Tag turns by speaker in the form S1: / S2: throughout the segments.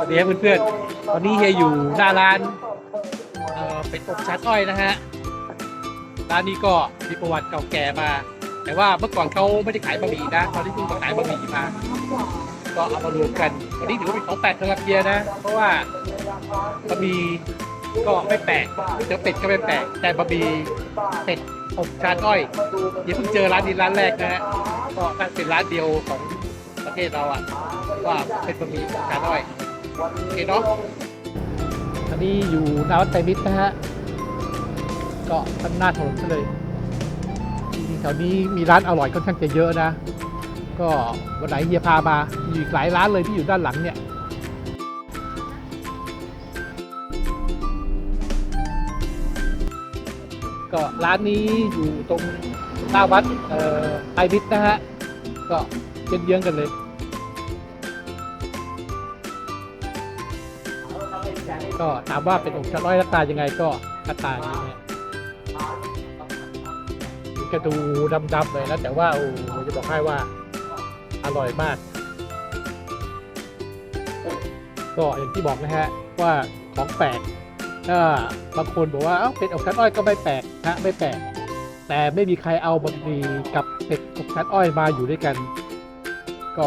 S1: วัสดีครับเพื่อนๆ ตอนนี้เฮียอยู่หน้าร้านเอ่อเป็ดอบชาอ้อยนะฮะ ร้านนี้ก็มีประวัติเก่าแก่มา แต่ว่าเมื่อก่อนเขาไม่ได้ขายบะหมี่นะ ตอนนี้เพิ่งมาขายบะหมี่มา ก็เอามารวมกันวันนี้ถือว่าเป็นของแปลกสำหรับเฮียนะ เพราะว่าบะหมี่ก็ไม่แปลกเดี๋ยวเป็ดก็ไม่แปลก แต่บะหมี่เป็ดอบชาอ้อยเฮียเพิ่งเจอร้านนี้ร้านแรกนะฮะ ก็น่าจะเป็นร้านเดียวของประเทศเราอะว่าเป็นบะหมี่ชาอ้อย โอเคเนาะอันนี้อยู่นาวัดไตรมิตรนะฮะก็ข้างหน้าถนนซะเลยจริงๆแถวนี้มีร้านอร่อยค่อนข้างจะเยอะนะ ก็วันไหนเฮียพามามีอีกหลายร้านเลยที่อยู่ด้านหลังเนี่ยก็ร้านนี้อยู่ตรงหน้าวัดไตรมิตรนะฮะก็เยื้องๆกันเลย ก็ถามว่าเป็นองค์ชาร้อยหน้าตายังไงก็หน้าตาอย่างนี้มันก็ดูดำๆเลยนะแต่ว่าโอ้จะบอกให้ว่าอร่อยมาก ก็อย่างที่บอกนะฮะว่าของแปลกถ้าบางคนบอกว่าเอ้าเป็ดอบชั้นอ้อยก็ไม่แปลกนะไม่แปลก แต่ไม่มีใครเอาบะหมี่กับเป็ดอบชั้นอ้อยมาอยู่ด้วยกัน ก็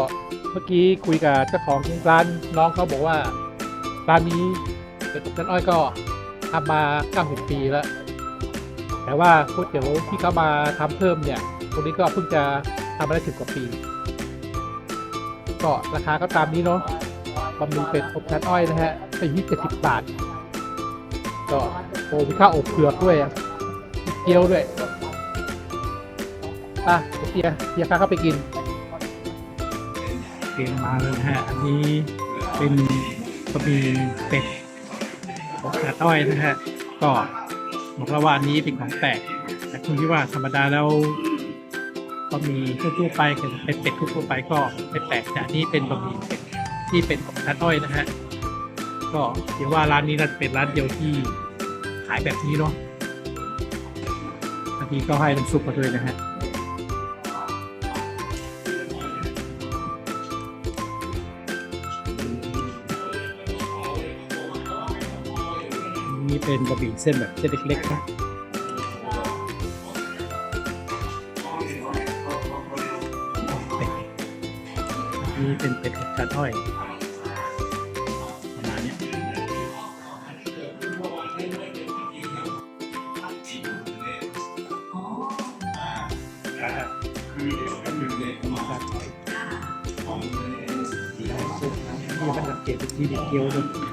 S1: เมื่อกี้คุยกับเจ้าของร้านน้องเขาบอกว่าร้านนี้ เป็ดอบชั้นอ้อยก็ทำมา 90 ปีแล้ว แต่ว่าก๋วยเตี๋ยวที่เขามาทำเพิ่มเนี่ยตรงนี้ก็เพิ่งจะทำมาได้สิบกว่าปี ก็ราคาก็ตามนี้เนาะบะหมี่เป็ดอบชั้นอ้อยนะฮะไปที่70บบาท ก็โอ้มีข้าวอบเผือกด้วยเกี๊ยวด้วยอะเฮียเฮียพาเข้าไปกินเตรียมมาเลยฮะ อันนี้เป็นบะหมี่เป็ด ของขาต้อยนะฮะก็บอกแล้วว่านี้เป็นของแปลกแต่คุณที่ว่าธรรมดาแล้วก็มีทั่วไปเป็นเป็ดทั่วๆไปก็ไม่แปลกแต่นี้เป็นบะหมี่เป็ดที่เป็นของขาต้อยนะฮะก็เดี๋ยวว่าร้านนี้น่าจะเป็นร้านเดียวที่ขายแบบนี้เนาะอันนี้ก็ให้น้ำซุปมาด้วยนะฮะ นี่เป็นบะหมี่เส้นแบบเส้นเล็กๆนะเป็ดนี่เป็นเป็ดกับชาถ้อยประมาณเนี้ยนี่มันสังเกตเ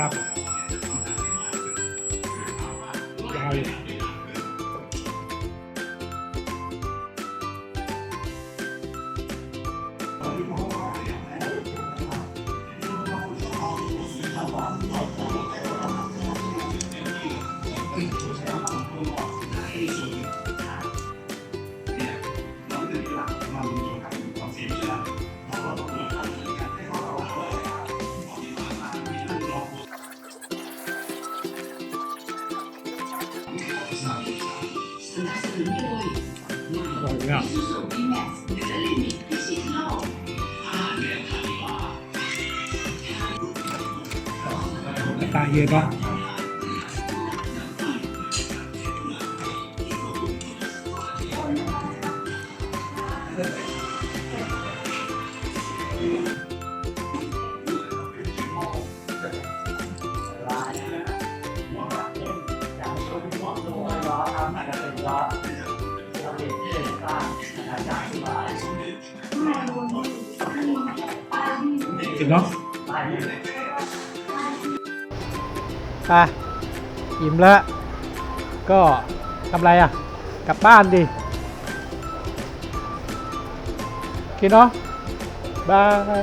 S1: มบ้าบ อร่ยตาเยอะ ก็ถึงเนาะไปอิ่มแล้ว ก็ทำไรอะ กลับบ้านดิ กินเนาะบาย